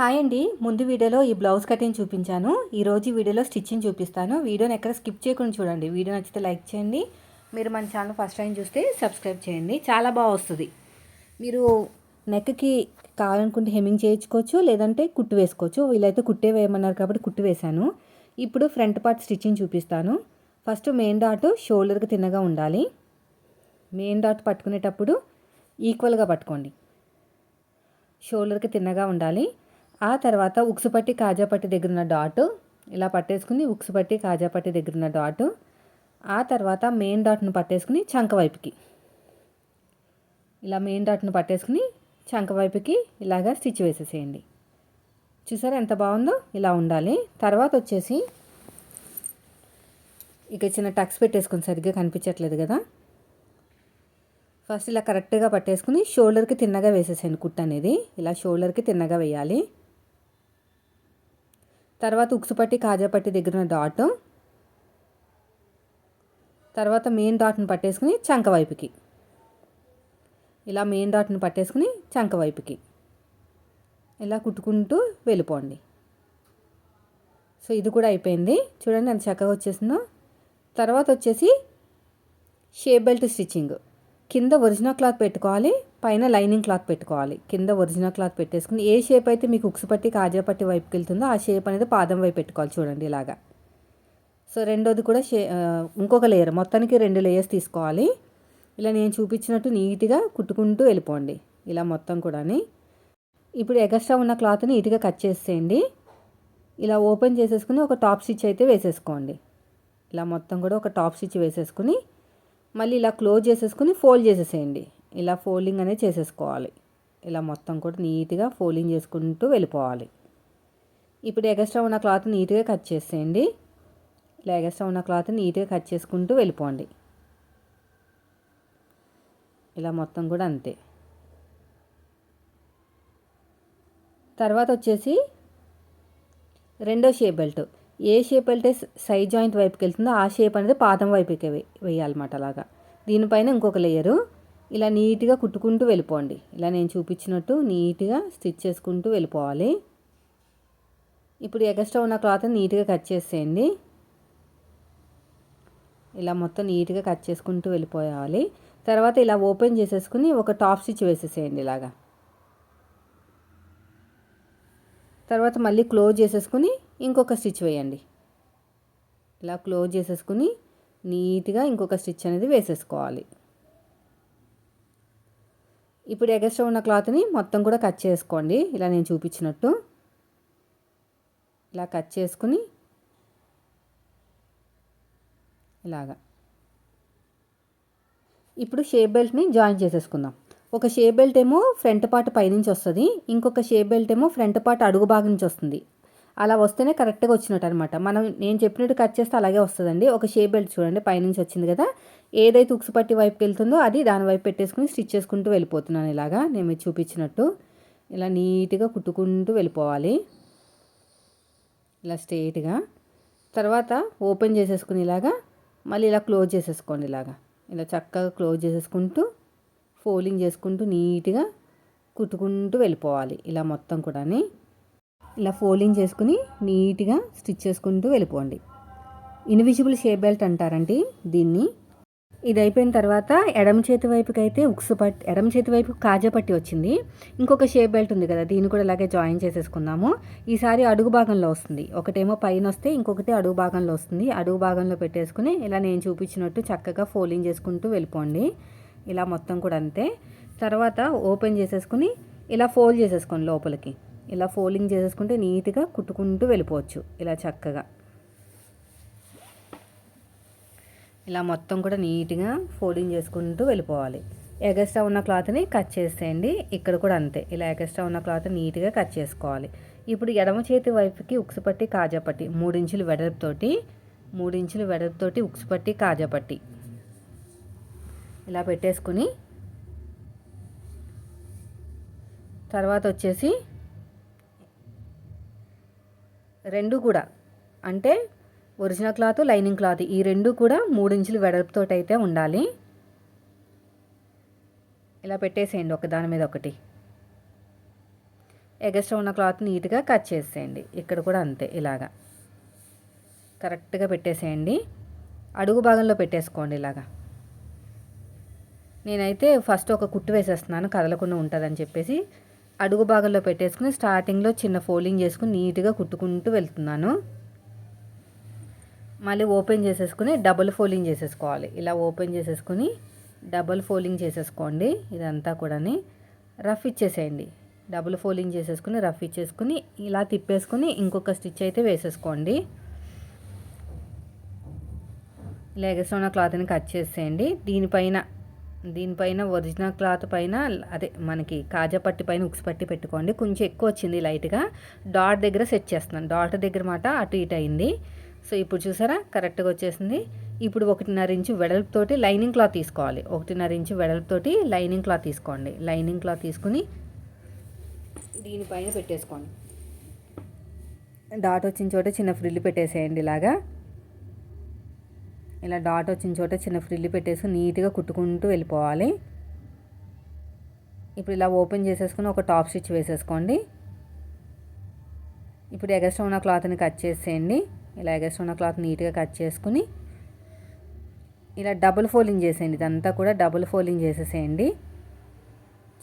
Hi అండి. ముందు వీడియోలో ఈ బ్లౌజ్ కటింగ్ చూపించాను. ఈరోజు వీడియోలో స్టిచ్చింగ్ చూపిస్తాను. వీడియోని ఎక్కడ స్కిప్ చేయకుండా చూడండి. వీడియో నచ్చితే లైక్ చేయండి. మీరు మన ఛానల్ ఫస్ట్ టైం చూస్తే సబ్స్క్రైబ్ చేయండి. చాలా బాగా వస్తుంది. మీరు నెక్కి కావాలనుకుంటే హెమ్మింగ్ చేయించుకోవచ్చు లేదంటే కుట్టు వేసుకోవచ్చు. వీళ్ళైతే కుట్టే వేయమన్నారు కాబట్టి కుట్టు వేశాను. ఇప్పుడు ఫ్రంట్ పార్ట్ స్టిచ్చింగ్ చూపిస్తాను. ఫస్ట్ మెయిన్ డాట్ షోల్డర్కి తిన్నగా ఉండాలి. మెయిన్ డాట్ పట్టుకునేటప్పుడు ఈక్వల్గా పట్టుకోండి. షోల్డర్కి తిన్నగా ఉండాలి. ఆ తర్వాత ఉక్సుపట్టి కాజాపట్టి దగ్గరున్న దగ్గర ఉన్న డాట్ ఇలా పట్టేసుకుని ఉక్సుపట్టి కాజాపట్టి దగ్గరున్న దగ్గర ఉన్న డాట్ ఆ తర్వాత మెయిన్ డాట్ను పట్టేసుకుని చంక వైపుకి. ఇలా మెయిన్ డాట్ను పట్టేసుకుని చంక వైపుకి ఇలాగా స్టిచ్ వేసేసేయండి. చూసారా ఎంత బాగుందో? ఇలా ఉండాలి. తర్వాత వచ్చేసి ఇక చిన్న టక్స్ పెట్టేసుకుని సరిగ్గా కనిపించట్లేదు కదా. ఫస్ట్ ఇలా కరెక్ట్గా పట్టేసుకుని షోల్డర్కి తిన్నగా వేసేసేయండి కుట్ అనేది. ఇలా షోల్డర్కి తిన్నగా వేయాలి. తర్వాత ఉక్సుపట్టి కాజాపట్టి దగ్గర ఉన్న డాట్ తర్వాత మెయిన్ డాట్ని పట్టేసుకుని చంక వైపుకి. ఇలా మెయిన్ డాట్ని పట్టేసుకుని చంక వైపుకి. ఇలా కుట్టుకుంటూ వెళ్ళిపోండి. సో ఇది కూడా అయిపోయింది. చూడండి ఎంత చక్కగా వచ్చేసిందో. తర్వాత వచ్చేసి షేప్ బెల్ట్ స్టిచ్చింగ్ కింద ఒరిజినల్ క్లాత్ పెట్టుకోవాలి పైన లైనింగ్ క్లాత్ పెట్టుకోవాలి. కింద ఒరిజినల్ క్లాత్ పెట్టేసుకుని ఏ షేప్ అయితే మీకు ఉక్సు పట్టి కాజా పట్టి వైపుకి వెళ్తుందో ఆ షేప్ అనేది పాదం వైపు పెట్టుకోవాలి చూడండి ఇలాగా. సో రెండోది కూడా షే ఇంకొక లేయర్ మొత్తానికి రెండు లేయర్స్ తీసుకోవాలి. ఇలా నేను చూపించినట్టు నీట్గా కుట్టుకుంటూ వెళ్ళిపోండి ఇలా మొత్తం కూడా ఇప్పుడు ఎగస్ట్రా ఉన్న క్లాత్ నీట్గా కట్ చేసేయండి. ఇలా ఓపెన్ చేసేసుకుని ఒక టాప్ స్టిచ్ అయితే వేసేసుకోండి. ఇలా మొత్తం కూడా ఒక టాప్ స్టిచ్ వేసేసుకుని మళ్ళీ ఇలా క్లోజ్ చేసేసుకుని ఫోల్డ్ చేసేసేయండి. ఇలా ఫోల్డింగ్ అనేది చేసేసుకోవాలి. ఇలా మొత్తం కూడా నీట్గా ఫోల్డింగ్ చేసుకుంటూ వెళ్ళిపోవాలి. ఇప్పుడు ఎగస్ట్రా ఉన్న క్లాత్ నీట్గా కట్ చేసేయండి. ఇలా ఎగస్ట్రా ఉన్న క్లాత్ నీట్గా కట్ చేసుకుంటూ వెళ్ళిపోండి. ఇలా మొత్తం కూడా అంతే. తర్వాత వచ్చేసి రెండో షేప్ బెల్ట్. ఏ షేప్ వెళ్తే సైడ్ జాయింట్ వైపుకి వెళ్తుందో ఆ షేప్ అనేది పాదం వైపుకి వేయాలన్నమాట అలాగా. దీనిపైన ఇంకొక లేయరు ఇలా నీట్గా కుట్టుకుంటూ వెళ్ళిపోండి. ఇలా నేను చూపించినట్టు నీట్గా స్టిచ్ చేసుకుంటూ వెళ్ళిపోవాలి. ఇప్పుడు ఎగస్ట్రా ఉన్న క్లాత్ నీట్గా కట్ చేసేయండి. ఇలా మొత్తం నీట్గా కట్ చేసుకుంటూ వెళ్ళిపోవాలి. తర్వాత ఇలా ఓపెన్ చేసేసుకుని ఒక టాప్ స్టిచ్ వేసేసేయండి ఇలాగా. తర్వాత మళ్ళీ క్లోజ్ చేసేసుకుని ఇంకొక స్టిచ్ వేయండి. ఇలా క్లోజ్ చేసేసుకుని నీట్గా ఇంకొక స్టిచ్ అనేది వేసేసుకోవాలి. ఇప్పుడు ఎగస్ట్రా ఉన్న క్లాత్ని మొత్తం కూడా కట్ చేసుకోండి. ఇలా నేను చూపించినట్టు. ఇలా కట్ చేసుకుని ఇలాగా. ఇప్పుడు షేప్ బెల్ట్ని జాయిన్ చేసేసుకుందాం. ఒక షేప్ బెల్ట్ ఏమో ఫ్రంట్ పార్ట్ పైనుంచి వస్తుంది. ఇంకొక షేప్ బెల్ట్ ఏమో ఫ్రంట్ పార్ట్ అడుగు భాగం నుంచి వస్తుంది. అలా వస్తేనే కరెక్ట్గా వచ్చినట్టు అనమాట మనం నేను చెప్పినట్టు కట్ చేస్తే అలాగే వస్తుందండి. ఒక షేప్ బెల్ట్ చూడండి పైనుంచి వచ్చింది కదా. ఏదైతే ఉక్సు పట్టి వైపుకి వెళ్తుందో అది దాని వైపు పెట్టేసుకుని స్టిచ్ చేసుకుంటూ వెళ్ళిపోతున్నాను ఇలాగా. నేను మీరు చూపించినట్టు ఇలా నీట్గా కుట్టుకుంటూ వెళ్ళిపోవాలి. ఇలా స్ట్రైట్గా తర్వాత ఓపెన్ చేసేసుకుని ఇలాగా మళ్ళీ ఇలా క్లోజ్ చేసేసుకోండి ఇలాగా. ఇలా చక్కగా క్లోజ్ చేసేసుకుంటూ ఫోల్డింగ్ చేసుకుంటూ నీట్గా కుట్టుకుంటూ వెళ్ళిపోవాలి. ఇలా మొత్తం కూడా ఇలా ఫోల్డింగ్ చేసుకుని నీట్గా స్టిచ్ చేసుకుంటూ వెళ్ళిపోండి. ఇన్విజిబుల్ షేప్ బెల్ట్ అంటారండి దీన్ని. ఇది అయిపోయిన తర్వాత ఎడమ చేతి వైపుకి అయితే ఉక్సు పట్టి ఎడమ చేతి వైపు కాజా పట్టి వచ్చింది. ఇంకొక షేప్ బెల్ట్ ఉంది కదా దీన్ని కూడా ఇలాగే జాయిన్ చేసేసుకుందాము. ఈసారి అడుగు భాగంలో వస్తుంది. ఒకటేమో పైన వస్తే ఇంకొకటి అడుగు భాగంలో వస్తుంది. అడుగు భాగంలో పెట్టేసుకుని ఇలా నేను చూపించినట్టు చక్కగా ఫోల్డింగ్ చేసుకుంటూ వెళ్ళిపోండి. ఇలా మొత్తం కూడా అంతే. తర్వాత ఓపెన్ చేసేసుకుని ఇలా ఫోల్డ్ చేసేసుకోండి లోపలికి. ఇలా ఫోల్డింగ్ చేసేసుకుంటే నీట్గా కుట్టుకుంటూ వెళ్ళిపోవచ్చు ఇలా చక్కగా. ఇలా మొత్తం కూడా నీట్గా ఫోల్డింగ్ చేసుకుంటూ వెళ్ళిపోవాలి. ఎగస్ట్రా ఉన్న క్లాత్ని కట్ చేసేయండి ఇక్కడ కూడా అంతే. ఇలా ఎగస్ట్రా ఉన్న క్లాత్ నీట్గా కట్ చేసుకోవాలి. ఇప్పుడు ఎడమ చేతి వైపుకి ఉక్సుపట్టి కాజాపట్టి మూడించులు వెడల్పుతోటి మూడించులు వెడల్పుతోటి ఉక్సుపట్టి కాజాపట్టి ఇలా పెట్టేసుకుని తర్వాత వచ్చేసి రెండు కూడా. అంటే ఒరిజినల్ క్లాత్ లైనింగ్ క్లాత్ ఈ రెండు కూడా మూడు ఇంచులు వెడల్పుతో అయితే ఉండాలి. ఇలా పెట్టేసేయండి ఒక దాని మీద ఒకటి. ఎగస్ట్రా ఉన్న క్లాత్ నీట్గా కట్ చేసేయండి. ఇక్కడ కూడా అంతే ఇలాగా. కరెక్ట్గా పెట్టేసేయండి. అడుగు భాగంలో పెట్టేసుకోండి ఇలాగా. నేనైతే ఫస్ట్ ఒక కుట్టు వేసేస్తున్నాను. కదలకుండా ఉంటుందని చెప్పేసి అడుగు భాగంలో పెట్టేసుకుని స్టార్టింగ్లో చిన్న ఫోల్డింగ్ చేసుకుని నీట్గా కుట్టుకుంటూ వెళ్తున్నాను. మళ్ళీ ఓపెన్ చేసేసుకుని డబుల్ ఫోల్డింగ్ చేసేసుకోవాలి. ఇలా ఓపెన్ చేసేసుకుని డబుల్ ఫోల్డింగ్ చేసేసుకోండి. ఇదంతా కూడాని రఫ్ ఇచ్చేసేయండి. డబుల్ ఫోల్డింగ్ చేసేసుకుని రఫ్ ఇచ్చేసుకుని ఇలా తిప్పేసుకుని ఇంకొక స్టిచ్ అయితే వేసేసుకోండి. ఇలా ఉన్న క్లాత్ని కట్ చేసేయండి. దీనిపైన దీనిపైన ఒరిజినల్ క్లాత్ పైన అదే మనకి కాజా పట్టి పైన ఉక్స్ పట్టి పెట్టుకోండి. కొంచెం ఎక్కువ వచ్చింది లైట్గా. డాట్ దగ్గర సెట్ చేస్తున్నాను. డాట్ దగ్గర మాట అటు ఇటు అయింది. సో ఇప్పుడు చూసారా? కరెక్ట్గా వచ్చేసింది. ఇప్పుడు ఒకటిన్నర ఇంచు వెడల్పుతోటి లైనింగ్ క్లాత్ తీసుకోవాలి. ఒకటిన్నర ఇంచు వెడల్పుతోటి లైనింగ్ క్లాత్ తీసుకోండి. లైనింగ్ క్లాత్ తీసుకుని దీనిపైన పెట్టేసుకోండి. డాట్ వచ్చిన చోట చిన్న ఫ్రిల్ పెట్టేసేయండి ఇలాగా. ఇలా డాట్ వచ్చిన చోట చిన్న ఫ్రిల్ పెట్టేసి నీట్గా కుట్టుకుంటూ వెళ్ళిపోవాలి. ఇప్పుడు ఇలా ఓపెన్ చేసేసుకుని ఒక టాప్ స్టిచ్ వేసేసుకోండి. ఇప్పుడు ఎగస్ట్రా ఉన్న క్లాత్ని కట్ చేసేయండి. ఇలా ఎగస్ట్రా ఉన్న క్లాత్ నీట్గా కట్ చేసుకుని ఇలా డబుల్ ఫోల్డింగ్ చేసేయండి. ఇదంతా కూడా డబుల్ ఫోల్డింగ్ చేసేసేయండి.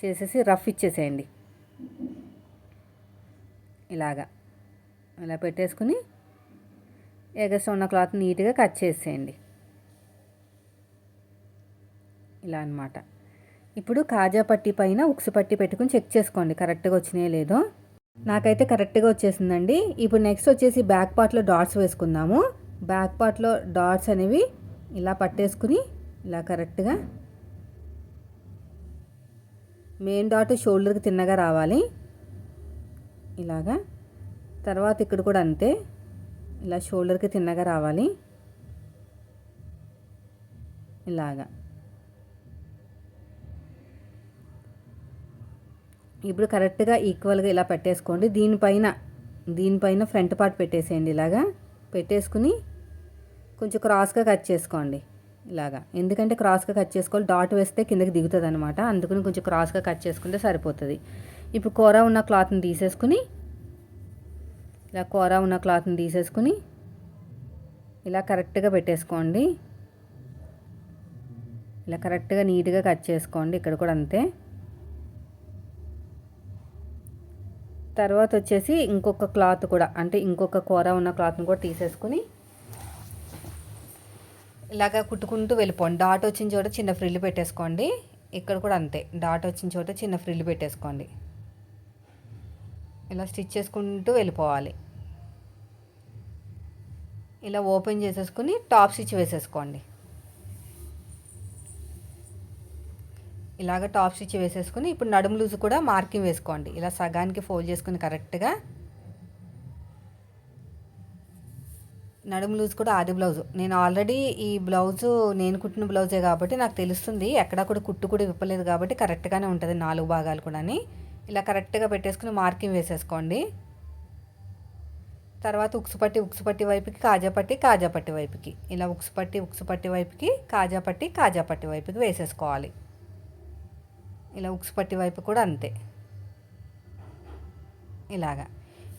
చేసేసి రఫ్ ఇచ్చేసేయండి. ఇలాగా. ఇలా పెట్టేసుకుని ఎగస్ట్రా ఉన్న క్లాత్ నీట్గా కట్ చేసేయండి. ఇలా అనమాట ఇప్పుడు కాజా పట్టి పైన ఉక్సు పట్టి పెట్టుకుని చెక్ చేసుకోండి. కరెక్ట్గా వచ్చినాయో లేదో. నాకైతే కరెక్ట్గా వచ్చేసిందండి. ఇప్పుడు నెక్స్ట్ వచ్చేసి బ్యాక్ పార్ట్లో డాట్స్ వేసుకుందాము. బ్యాక్ పార్ట్లో డాట్స్ అనేవి ఇలా పట్టేసుకుని ఇలా కరెక్ట్గా మెయిన్ డాట్ షోల్డర్కి తిన్నగా రావాలి. ఇలాగా. తర్వాత ఇక్కడ కూడా అంతే. ఇలా షోల్డర్కి తిన్నగా రావాలి. ఇలాగా. ఇప్పుడు కరెక్ట్గా ఈక్వల్గా ఇలా పెట్టేసుకోండి. దీనిపైన దీనిపైన ఫ్రంట్ పార్ట్ పెట్టేసేయండి ఇలాగా. పెట్టేసుకుని కొంచెం క్రాస్గా కట్ చేసుకోండి ఇలాగా. ఎందుకంటే క్రాస్గా కట్ చేసుకోవాలి. డాట్ వేస్తే కిందకి దిగుతుంది అనమాట అందుకని కొంచెం క్రాస్గా కట్ చేసుకుంటే సరిపోతుంది. ఇప్పుడు కూర ఉన్న క్లాత్ని తీసేసుకుని ఇలా కూర ఉన్న క్లాత్ని తీసేసుకుని ఇలా కరెక్ట్గా పెట్టేసుకోండి. ఇలా కరెక్ట్గా నీట్గా కట్ చేసుకోండి. ఇక్కడ కూడా అంతే. తర్వాత వచ్చేసి ఇంకొక క్లాత్ కూడా అంటే ఇంకొక కూర ఉన్న క్లాత్ని కూడా తీసేసుకుని ఇలాగా కుట్టుకుంటూ వెళ్ళిపోండి. డాట్ వచ్చిన చోట చిన్న ఫ్రిల్ పెట్టేసుకోండి. ఇక్కడ కూడా అంతే. డాట్ వచ్చిన చోట చిన్న ఫ్రిల్ పెట్టేసుకోండి. ఇలా స్టిచ్ చేసుకుంటూ వెళ్ళిపోవాలి. ఇలా ఓపెన్ చేసేసుకుని టాప్ స్టిచ్ వేసేసుకోండి. ఇలాగ టాప్ స్టిచ్ వేసేసుకుని ఇప్పుడు నడుము లూజ్ కూడా మార్కింగ్ వేసుకోండి. ఇలా సగానికి ఫోల్డ్ చేసుకుని కరెక్ట్గా నడుము లూజ్ కూడా ఆది బ్లౌజ్. నేను ఆల్రెడీ ఈ బ్లౌజు నేను కుట్టిన బ్లౌజే కాబట్టి నాకు తెలుస్తుంది. ఎక్కడ కూడా కుట్టు కూడా విప్పలేదు కాబట్టి కరెక్ట్గానే ఉంటుంది నాలుగు భాగాలు కూడా ఇలా కరెక్ట్గా పెట్టేసుకుని మార్కింగ్ వేసేసుకోండి. తర్వాత ఉక్సుపట్టి ఉక్సుపట్టి వైపుకి కాజాపట్టి కాజాపట్టి వైపుకి. ఇలా ఉక్సుపట్టి ఉక్సుపట్టి వైపుకి కాజాపట్టి కాజాపట్టి వైపుకి వేసేసుకోవాలి. ఇలా ఉక్స్ పట్టి వైపు కూడా అంతే. ఇలాగా.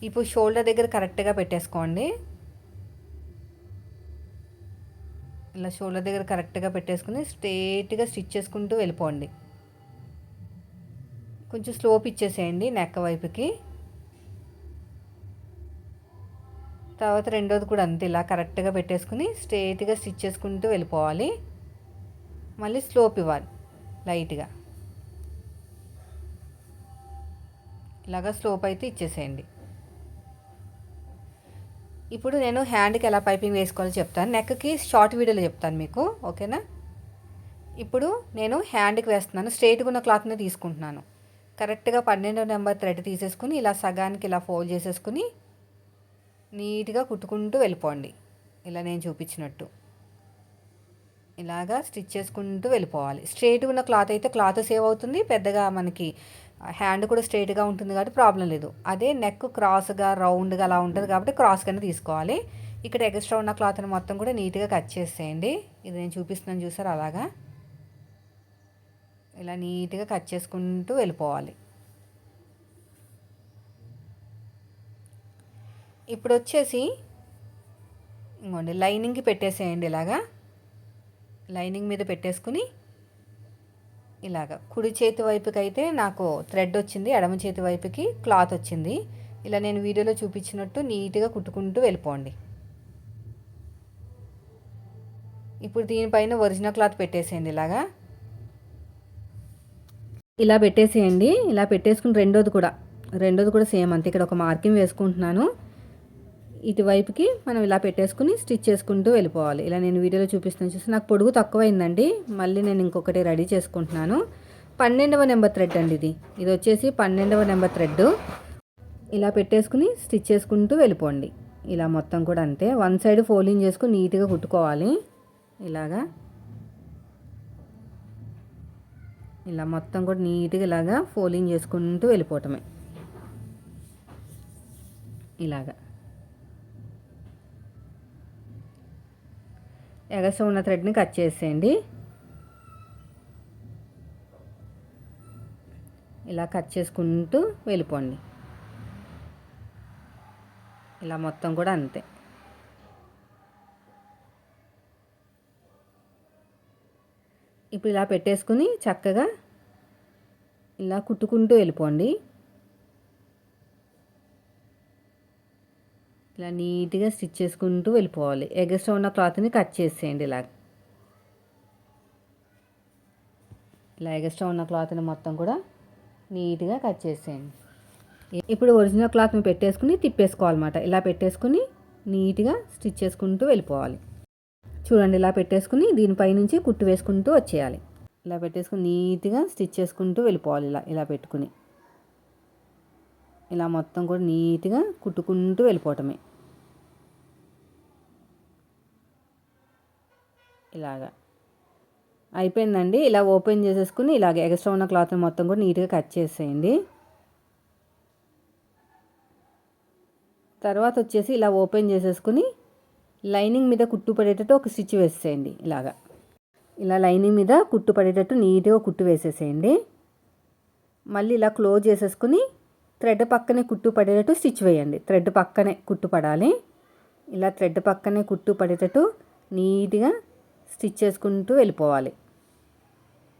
ఇప్పుడు షోల్డర్ దగ్గర కరెక్ట్గా పెట్టేసుకోండి. ఇలా షోల్డర్ దగ్గర కరెక్ట్గా పెట్టేసుకుని స్ట్రేట్గా స్టిచ్ చేసుకుంటూ వెళ్ళిపోండి. కొంచెం స్లోప్ ఇచ్చేసేయండి నెక్క వైపుకి. తర్వాత రెండోది కూడా అంతే ఇలా కరెక్ట్గా పెట్టేసుకుని స్ట్రేట్గా స్టిచ్ చేసుకుంటూ వెళ్ళిపోవాలి. మళ్ళీ స్లోప్ ఇవ్వాలి లైట్గా. ఇలాగా స్లోప్ అయితే ఇచ్చేసేయండి. ఇప్పుడు నేను హ్యాండ్కి ఎలా పైపింగ్ వేసుకోవాలో చెప్తాను. నెక్కి షార్ట్ వీడియోలో చెప్తాను మీకు ఓకేనా? ఇప్పుడు నేను హ్యాండ్కి వేస్తున్నాను. స్ట్రైట్గా ఉన్న క్లాత్ని తీసుకుంటున్నాను. కరెక్ట్గా పన్నెండో నెంబర్ థ్రెడ్ తీసేసుకుని ఇలా సగానికి ఇలా ఫోల్డ్ చేసేసుకుని నీట్గా కుట్టుకుంటూ వెళ్ళిపోండి. ఇలా నేను చూపించినట్టు. ఇలాగా స్టిచ్ చేసుకుంటూ వెళ్ళిపోవాలి. స్ట్రైట్గా ఉన్న క్లాత్ అయితే క్లాత్ సేవ్ అవుతుంది. పెద్దగా మనకి హ్యాండ్ కూడా స్ట్రైట్గా ఉంటుంది కాబట్టి ప్రాబ్లం లేదు. అదే నెక్ క్రాస్గా రౌండ్గా అలా ఉంటుంది కాబట్టి క్రాస్గానే తీసుకోవాలి. ఇక్కడ ఎక్స్ట్రా ఉన్న క్లాత్ని మొత్తం కూడా నీట్గా కట్ చేసేయండి. ఇది నేను చూపిస్తున్నాను చూసారు అలాగా? ఇలా నీట్గా కట్ చేసుకుంటూ వెళ్ళిపోవాలి. ఇప్పుడు వచ్చేసి ఇంకోండి లైనింగ్కి పెట్టేసేయండి ఇలాగా. లైనింగ్ మీద పెట్టేసుకుని ఇలాగ కుడి చేతి వైపుకి అయితే నాకు థ్రెడ్ వచ్చింది ఎడమ చేతి వైపుకి క్లాత్ వచ్చింది. ఇలా నేను వీడియోలో చూపించినట్టు నీట్గా కుట్టుకుంటూ వెళ్ళిపోండి. ఇప్పుడు దీనిపైన ఒరిజినల్ క్లాత్ పెట్టేసేయండి ఇలాగా. ఇలా పెట్టేసేయండి. ఇలా పెట్టేసుకుని రెండోది కూడా రెండోది కూడా సేమ్ అంతే. ఇక్కడ ఒక మార్కింగ్ వేసుకుంటున్నాను. ఇటువైపుకి మనం ఇలా పెట్టేసుకుని స్టిచ్ చేసుకుంటూ వెళ్ళిపోవాలి. ఇలా నేను వీడియోలో చూపిస్తాను చూసి నాకు పొడుగు తక్కువైందండి. మళ్ళీ నేను ఇంకొకటి రెడీ చేసుకుంటున్నాను. పన్నెండవ నెంబర్ థ్రెడ్ అండి ఇది. ఇది వచ్చేసి పన్నెండవ నెంబర్ థ్రెడ్. ఇలా పెట్టేసుకుని స్టిచ్ చేసుకుంటూ వెళ్ళిపోండి. ఇలా మొత్తం కూడా అంతే. వన్ సైడ్ ఫోల్డింగ్ చేసుకుని నీట్గా కుట్టుకోవాలి. ఇలాగా. ఇలా మొత్తం కూడా నీట్గా ఇలాగా ఫోల్డింగ్ చేసుకుంటూ వెళ్ళిపోవటమే. ఇలాగా. ఎగస ఉన్న థ్రెడ్ని కట్ చేసేయండి. ఇలా కట్ చేసుకుంటూ వెళ్ళిపోండి. ఇలా మొత్తం కూడా అంతే. ఇప్పుడు ఇలా పెట్టేసుకుని చక్కగా ఇలా కుట్టుకుంటూ వెళ్ళిపోండి. ఇలా నీట్గా స్టిచ్ చేసుకుంటూ వెళ్ళిపోవాలి. ఎగస్ట్రా ఉన్న క్లాత్ని కట్ చేసేయండి ఇలా. ఇలా ఎగస్ట్రా ఉన్న క్లాత్ని మొత్తం కూడా నీట్గా కట్ చేసేయండి. ఇప్పుడు ఒరిజినల్ క్లాత్ని పెట్టేసుకుని తిప్పేసుకోవాలన్నమాట. ఇలా పెట్టేసుకుని నీట్గా స్టిచ్ చేసుకుంటూ వెళ్ళిపోవాలి. చూడండి ఇలా పెట్టేసుకుని దీనిపై నుంచి కుట్టు వేసుకుంటూ వచ్చేయాలి. ఇలా పెట్టేసుకుని నీట్గా స్టిచ్ చేసుకుంటూ వెళ్ళిపోవాలి ఇలా ఇలా పెట్టుకుని. ఇలా మొత్తం కూడా నీట్గా కుట్టుకుంటూ వెళ్ళిపోవటమే. ఇలాగా. అయిపోయిందండి. ఇలా ఓపెన్ చేసేసుకుని ఇలాగ ఎక్స్ట్రా ఉన్న క్లాత్ మొత్తం కూడా నీట్గా కట్ చేసేయండి. తర్వాత వచ్చేసి ఇలా ఓపెన్ చేసేసుకుని లైనింగ్ మీద కుట్టు పడేటట్టు ఒక స్టిచ్ వేసేయండి ఇలాగా. ఇలా లైనింగ్ మీద కుట్టు పడేటట్టు నీట్గా కుట్టు వేసేసేయండి. మళ్ళీ ఇలా క్లోజ్ చేసేసుకుని థ్రెడ్ పక్కనే కుట్టు పడేటట్టు స్టిచ్ వేయండి. థ్రెడ్ పక్కనే కుట్టు పడాలి. ఇలా థ్రెడ్ పక్కనే కుట్టు పడేటట్టు నీట్గా స్టిచ్ చేసుకుంటూ వెళ్ళిపోవాలి.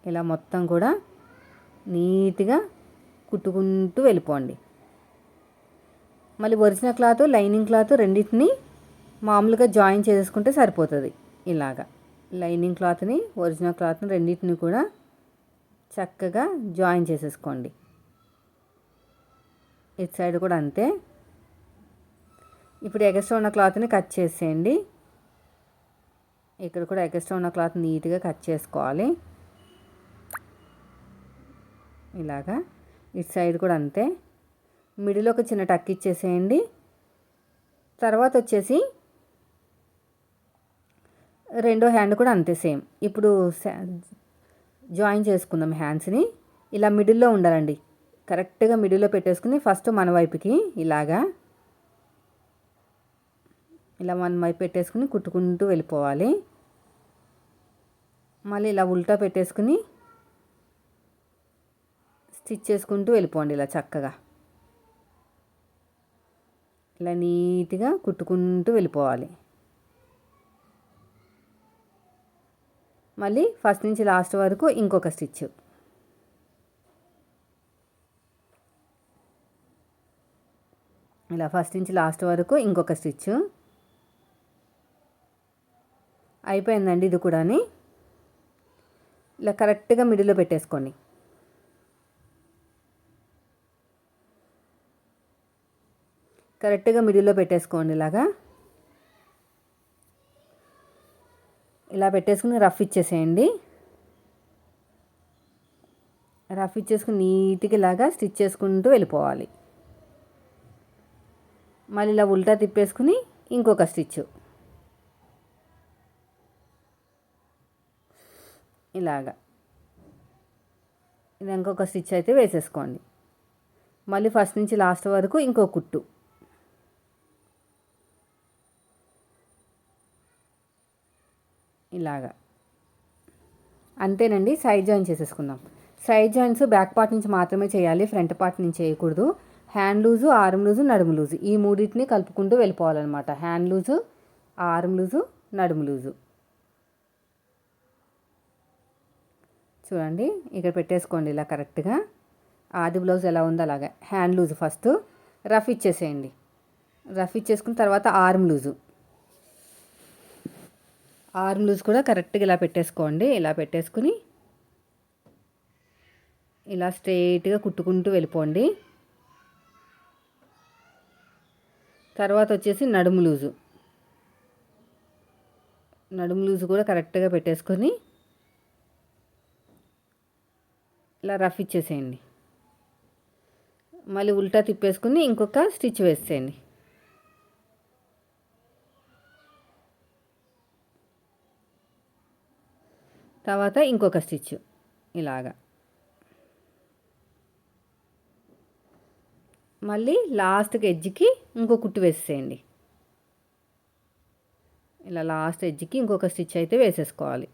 ఇలా మొత్తం కూడా నీట్గా కుట్టుకుంటూ వెళ్ళిపోండి. మళ్ళీ ఒరిజినల్ క్లాత్ లైనింగ్ క్లాత్ రెండింటిని మామూలుగా జాయిన్ చేసుకుంటే సరిపోతుంది. ఇలాగా లైనింగ్ క్లాత్ని ఒరిజినల్ క్లాత్ని రెండింటిని కూడా చక్కగా జాయిన్ చేసేసుకోండి. ఇటు సైడ్ కూడా అంతే. ఇప్పుడు ఎగస్ట్రా ఉన్న క్లాత్ని కట్ చేసేయండి. ఇక్కడ కూడా ఎగస్ట్రా ఉన్న క్లాత్ నీట్గా కట్ చేసుకోవాలి. ఇలాగా. ఇటు సైడ్ కూడా అంతే. మిడిల్ ఒక చిన్న టక్ ఇచ్చేసేయండి. తర్వాత వచ్చేసి రెండో హ్యాండ్ కూడా అంతే సేమ్. ఇప్పుడు జాయిన్ చేసుకుందాం హ్యాండ్స్ని. ఇలా మిడిల్లో ఉండాలండి. కరెక్ట్గా మిడిల్లో పెట్టేసుకుని ఫస్ట్ మన వైపుకి ఇలాగా. ఇలా మన వైపు పెట్టేసుకుని కుట్టుకుంటూ వెళ్ళిపోవాలి. మళ్ళీ ఇలా ఉల్టా పెట్టేసుకుని స్టిచ్ చేసుకుంటూ వెళ్ళిపోండి ఇలా చక్కగా. ఇలా నీట్గా కుట్టుకుంటూ వెళ్ళిపోవాలి. మళ్ళీ ఫస్ట్ నుంచి లాస్ట్ వరకు ఇంకొక స్టిచ్. ఇలా ఫస్ట్ నుంచి లాస్ట్ వరకు ఇంకొక స్టిచ్. అయిపోయిందండి ఇది కూడా ఇలా కరెక్ట్గా మిడిల్లో పెట్టేసుకోండి. కరెక్ట్గా మిడిల్లో పెట్టేసుకోండి ఇలాగా. ఇలా పెట్టేసుకుని రఫ్ ఇచ్చేసేయండి. రఫ్ ఇచ్చేసుకుని నీట్గా ఇలాగా స్టిచ్ చేసుకుంటూ వెళ్ళిపోవాలి. మళ్ళీ ఇలా ఉల్టా తిప్పేసుకుని ఇంకొక స్టిచ్. ఇలాగా. ఇది ఇంకొక స్టిచ్ అయితే వేసేసుకోండి. మళ్ళీ ఫస్ట్ నుంచి లాస్ట్ వరకు ఇంకో కుట్టు. ఇలాగా. అంతేనండి సైడ్ జాయిన్ చేసేసుకుందాం. సైడ్ జాయింట్స్ బ్యాక్ పార్ట్ నుంచి మాత్రమే చేయాలి ఫ్రంట్ పార్ట్ నుంచి చేయకూడదు. హ్యాండ్ లూజు ఆర్మ్ లూజు నడుము లూజు. ఈ మూడింటిని కలుపుకుంటూ వెళ్ళిపోవాలన్నమాట. హ్యాండ్ లూజు ఆర్మ్ లూజు నడుము లూజు. చూడండి. ఇక్కడ పెట్టేసుకోండి ఇలా కరెక్ట్గా. ఆది బ్లౌజ్ ఎలా ఉందో అలాగే. Hand loose first. రఫ్ ఇచ్చేసేయండి. రఫ్ ఇచ్చేసుకున్న తర్వాత ఆర్మ్ లూజు. ఆర్మ్ లూజ్ కూడా కరెక్ట్గా ఇలా పెట్టేసుకోండి. ఇలా పెట్టేసుకుని ఇలా స్ట్రైట్గా కుట్టుకుంటూ వెళ్ళిపోండి. తర్వాత వచ్చేసి నడుము లూజు. నడుము లూజు కూడా కరెక్ట్గా పెట్టేసుకొని ఇలా రఫ్ ఇచ్చేసేయండి. మళ్ళీ ఉల్టా తిప్పేసుకుని ఇంకొక స్టిచ్ వేసేయండి. తర్వాత ఇంకొక స్టిచ్ ఇలాగా. మళ్ళీ లాస్ట్కి ఎడ్జ్కి ఇంకో కుట్టు వేసేయండి ఇలా లాస్ట్ ఎడ్జ్కి ఇంకొక స్టిచ్ అయితే వేసేసుకోవాలి.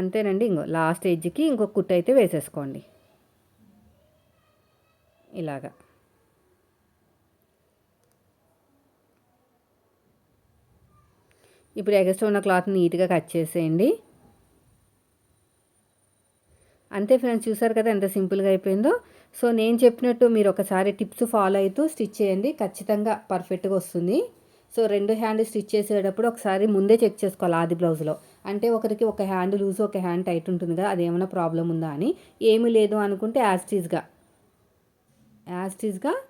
అంతేనండి. ఇంకో లాస్ట్ ఎడ్జ్కి ఇంకొక కుట్టు అయితే వేసేసుకోండి. ఇలాగా. ఇప్పుడు ఎగస్ట్రా ఉన్న క్లాత్ నీట్గా కట్ చేసేయండి. అంతే ఫ్రెండ్స్ చూసారు కదా ఎంత సింపుల్గా అయిపోయిందో. సో నేను చెప్పినట్టు మీరు ఒకసారి టిప్స్ ఫాలో అవుతూ స్టిచ్ చేయండి. ఖచ్చితంగా పర్ఫెక్ట్గా వస్తుంది. సో రెండు హ్యాండ్ స్టిచ్ చేసేటప్పుడు ఒకసారి ముందే చెక్ చేసుకోవాలి ఆది బ్లౌజ్లో. అంటే ఒకరికి ఒక హ్యాండ్ లూజ్ ఒక హ్యాండ్ టైట్ ఉంటుంది కదా అదేమైనా ప్రాబ్లం ఉందా అని. ఏమీ లేదు అనుకుంటే యాస్టీజ్గా యాస్టీజ్గా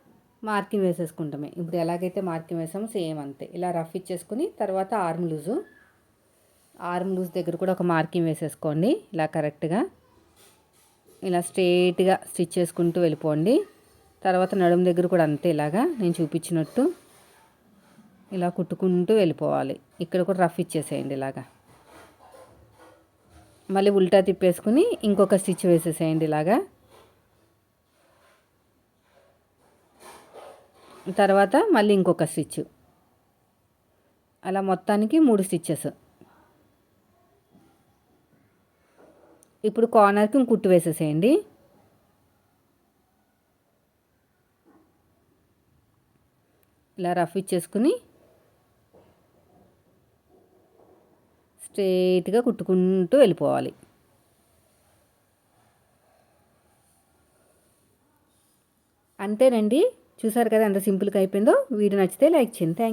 మార్కింగ్ వేసేసుకుంటామే. ఇప్పుడు ఎలాగైతే మార్కింగ్ వేసామో సేమ్ అంతే. ఇలా రఫ్ ఇచ్చేసుకుని తర్వాత ఆర్మ్ లూజు. ఆర్మ్ లూజ్ దగ్గర కూడా ఒక మార్కింగ్ వేసేసుకోండి. ఇలా కరెక్ట్గా. ఇలా స్ట్రేట్గా స్టిచ్ చేసుకుంటూ వెళ్ళిపోండి. తర్వాత నడుము దగ్గర కూడా అంతే ఇలాగా నేను చూపించినట్టు. ఇలా కుట్టుకుంటూ వెళ్ళిపోవాలి. ఇక్కడ కూడా రఫ్ ఇచ్చేసేయండి ఇలాగా. మళ్ళీ ఉల్టా తిప్పేసుకుని ఇంకొక స్టిచ్ వేసేసేయండి ఇలాగా. తర్వాత మళ్ళీ ఇంకొక స్టిచ్ అలా మొత్తానికి మూడు స్టిచ్చెస్ ఇప్పుడు కార్నర్కి కుట్టు వేసేసేయండి. ఇలా రఫ్ ఇచ్చేసుకుని స్ట్రైట్గా కుట్టుకుంటూ వెళ్ళిపోవాలి. అంతేనండి. చూసారు కదా ఎంత సింపుల్గా అయిపోయిందో? వీడియో నచ్చితే లైక్ చేయండి. థ్యాంక్